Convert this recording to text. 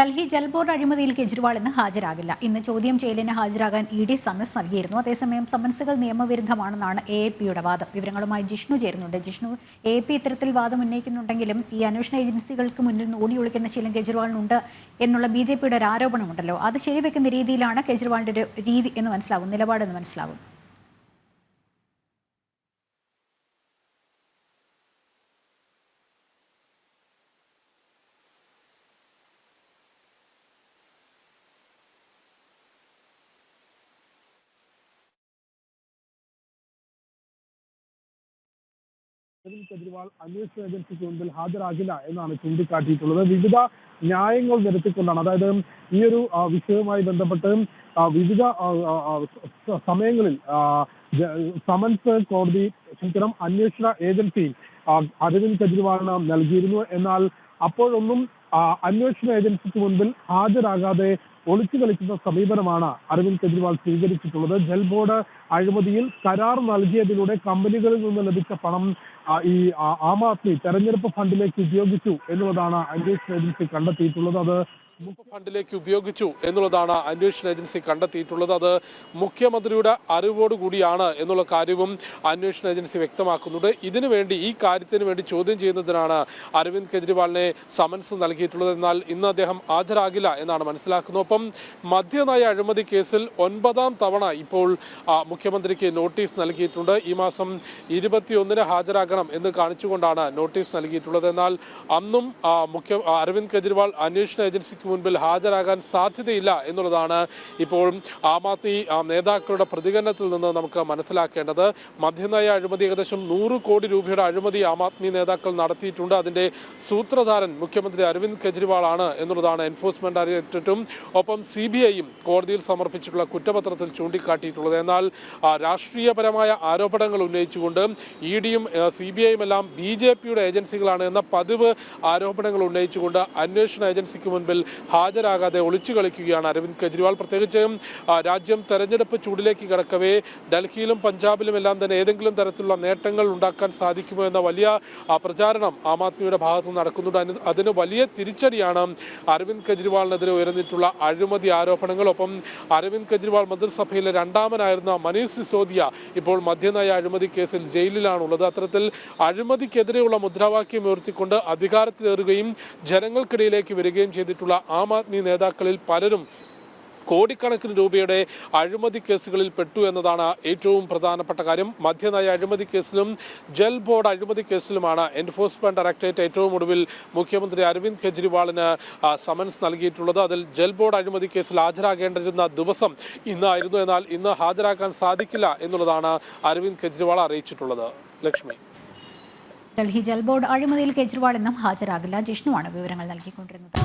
Delhi Jal board അഴിമതിയിൽ കെജ്രിവാൾ ഇന്ന് ഹാജരാകില്ല. ഇന്ന് ചോദ്യം ചെയ്യലിന് ഹാജരാകാൻ ഇ ഡി സമൻസ് നൽകിയിരുന്നു. അതേസമയം സമൻസുകൾ നിയമവിരുദ്ധമാണെന്നാണ് എ പിയുടെ വാദം. വിവരങ്ങളുമായി ജിഷ്ണു ചേരുന്നുണ്ട്. ജിഷ്ണു എ പി ഇത്തരത്തിൽ വാദം ഉന്നയിക്കുന്നുണ്ടെങ്കിലും ഈ അന്വേഷണ ഏജൻസികൾക്ക് മുന്നിൽ നിന്ന് ഓടി ഒളിക്കുന്ന ശീലം കെജ്രിവാളിനുണ്ട് എന്നുള്ള ബി ജെ പിയുടെ ഒരു ആരോപണമുണ്ടല്ലോ. അത് ശരിവെക്കുന്ന രീതിയിലാണ് കെജ്രിവാളിന്റെ ഒരു രീതി എന്ന് മനസ്സിലാവും നിലപാടെന്ന് മനസ്സിലാവും അരവിന്ദ് കെജ്രിവാൾ അന്വേഷണ ഏജൻസിക്ക് മുമ്പിൽ ഹാജരാകില്ല എന്നാണ് ചൂണ്ടിക്കാട്ടിയിട്ടുള്ളത്. വിവിധ ന്യായങ്ങൾ നിരത്തിക്കൊണ്ടാണ്. അതായത് ഈ ഒരു വിഷയവുമായി ബന്ധപ്പെട്ട് വിവിധ സമയങ്ങളിൽ സമൻസ് കോടതി ക്ഷമിക്കണം അന്വേഷണ ഏജൻസി അരവിന്ദ് കെജ്രിവാളിന് നൽകിയിരുന്നു. എന്നാൽ അപ്പോഴൊന്നും അന്വേഷണ ഏജൻസിക്ക് മുൻപിൽ ഹാജരാകാതെ ഒളിച്ചു കളിക്കുന്ന സമീപനമാണ് അരവിന്ദ് കെജ്രിവാൾ സ്വീകരിച്ചിട്ടുള്ളത്. ജൽ ബോർഡ് അഴിമതിയിൽ കരാർ നൽകിയതിലൂടെ കമ്പനികളിൽ നിന്ന് ലഭിച്ച പണം ഈ ആ, ആദ്മി തെരഞ്ഞെടുപ്പ് ഫണ്ടിലേക്ക് ഉപയോഗിച്ചു എന്നുള്ളതാണ് അന്വേഷണ ഏജൻസി കണ്ടെത്തിയിട്ടുള്ളത്. അത് ഫണ്ടിലേക്ക് ഉപയോഗിച്ചു എന്നുള്ളതാണ് അന്വേഷണ ഏജൻസി കണ്ടെത്തിയിട്ടുള്ളത്. അത് മുഖ്യമന്ത്രിയുടെ അറിവോടുകൂടിയാണ് എന്നുള്ള കാര്യവും അന്വേഷണ ഏജൻസി വ്യക്തമാക്കുന്നുണ്ട്. ഇതിനുവേണ്ടി ഈ കാര്യത്തിന് വേണ്ടി ചോദ്യം ചെയ്യുന്നതിനാണ് അരവിന്ദ് കെജ്രിവാളിനെ സമൻസ് നൽകിയിട്ടുള്ളത്. എന്നാൽ ഇന്ന് അദ്ദേഹം ഹാജരാകില്ല എന്നാണ് മനസ്സിലാക്കുന്നത്. ഒപ്പം മദ്യനയ അഴിമതി കേസിൽ ഒൻപതാം തവണ ഇപ്പോൾ മുഖ്യമന്ത്രിക്ക് നോട്ടീസ് നൽകിയിട്ടുണ്ട്. ഈ മാസം ഇരുപത്തിയൊന്നിന് ഹാജരാകണം എന്ന് കാണിച്ചുകൊണ്ടാണ് നോട്ടീസ് നൽകിയിട്ടുള്ളത്. എന്നാൽ അന്നും മുഖ്യ അരവിന്ദ് കെജ്രിവാൾ അന്വേഷണ ഏജൻസിക്ക് മുൻപിൽ ഹാജരാകാൻ സാധ്യതയില്ല എന്നുള്ളതാണ് ഇപ്പോൾ ആം ആദ്മി നേതാക്കളുടെ പ്രതികരണത്തിൽ നിന്ന് നമുക്ക് മനസ്സിലാക്കേണ്ടത്. മദ്യനയ അഴിമതി ഏകദേശം നൂറ് കോടി രൂപയുടെ അഴിമതി ആം ആദ്മി നേതാക്കൾ നടത്തിയിട്ടുണ്ട്. അതിന്റെ സൂത്രധാരൻ മുഖ്യമന്ത്രി അരവിന്ദ് കെജ്രിവാൾ ആണ് എന്നുള്ളതാണ് എൻഫോഴ്സ്മെന്റ് ഡയറക്ടറേറ്റും ഒപ്പം സി ബി ഐയും കോടതിയിൽ സമർപ്പിച്ചിട്ടുള്ള കുറ്റപത്രത്തിൽ ചൂണ്ടിക്കാട്ടിയിട്ടുള്ളത്. എന്നാൽ രാഷ്ട്രീയപരമായ ആരോപണങ്ങൾ ഉന്നയിച്ചുകൊണ്ട് ഇ ഡിയും സി ബി ഐയും എല്ലാം ബി ജെ പിയുടെ ഏജൻസികളാണ് എന്ന പതിവ് ആരോപണങ്ങൾ ഉന്നയിച്ചുകൊണ്ട് അന്വേഷണ ഏജൻസിക്ക് മുൻപിൽ ഹാജരാകാതെ ഒളിച്ചു കളിക്കുകയാണ് അരവിന്ദ് കെജ്രിവാൾ. പ്രത്യേകിച്ച് രാജ്യം തെരഞ്ഞെടുപ്പ് ചൂടിലേക്ക് കിടക്കവേ ഡൽഹിയിലും പഞ്ചാബിലും എല്ലാം തന്നെ ഏതെങ്കിലും തരത്തിലുള്ള നേട്ടങ്ങൾ ഉണ്ടാക്കാൻ സാധിക്കുമോ എന്ന വലിയ പ്രചാരണം ആം ആദ്മിയുടെ ഭാഗത്ത് നടക്കുന്നുണ്ട്. അതിന് വലിയ തിരിച്ചടിയാണ് അരവിന്ദ് കെജ്രിവാളിനെതിരെ ഉയർന്നിട്ടുള്ള അഴിമതി ആരോപണങ്ങൾ ഒപ്പം അരവിന്ദ് കെജ്രിവാൾ മന്ത്രിസഭയിലെ രണ്ടാമനായിരുന്ന മനീഷ് സിസോദിയ ഇപ്പോൾ മദ്യനയ അഴിമതി കേസിൽ ജയിലിലാണുള്ളത്. അത്തരത്തിൽ അഴിമതിക്കെതിരെയുള്ള മുദ്രാവാക്യം ഉയർത്തിക്കൊണ്ട് അധികാരത്തിലേറുകയും ജനങ്ങൾക്കിടയിലേക്ക് വരികയും ചെയ്തിട്ടുള്ള ആം ആദ്മി നേതാക്കളിൽ പലരും കോടിക്കണക്കിന് രൂപയുടെ അഴിമതി കേസുകളിൽ പെട്ടു എന്നതാണ് ഏറ്റവും പ്രധാനപ്പെട്ട കാര്യം. മദ്യനയ അഴിമതി കേസിലും ജൽ ബോർഡ് അഴിമതി കേസിലുമാണ് എൻഫോഴ്സ്മെന്റ് ഡയറക്ടറേറ്റ് ഏറ്റവും ഒടുവിൽ മുഖ്യമന്ത്രി അരവിന്ദ് കെജ്രിവാളിന് സമൻസ് നൽകിയിട്ടുള്ളത്. അതിൽ ജൽ ബോർഡ് അഴിമതി കേസിൽ ഹാജരാകേണ്ടിരുന്ന ദിവസം ഇന്നായിരുന്നു. എന്നാൽ ഇന്ന് ഹാജരാക്കാൻ സാധിക്കില്ല എന്നുള്ളതാണ് അരവിന്ദ് കെജ്രിവാൾ അറിയിച്ചിട്ടുള്ളത്. ലക്ഷ്മി. ഡൽഹി ജൽ ബോർഡ് അഴിമതിയിൽ കെജ്രിവാൾ ഇന്നും ഹാജരാകില്ല. ജിഷ്ണുവാണ് വിവരങ്ങൾ നൽകിക്കൊണ്ടിരുന്നത്.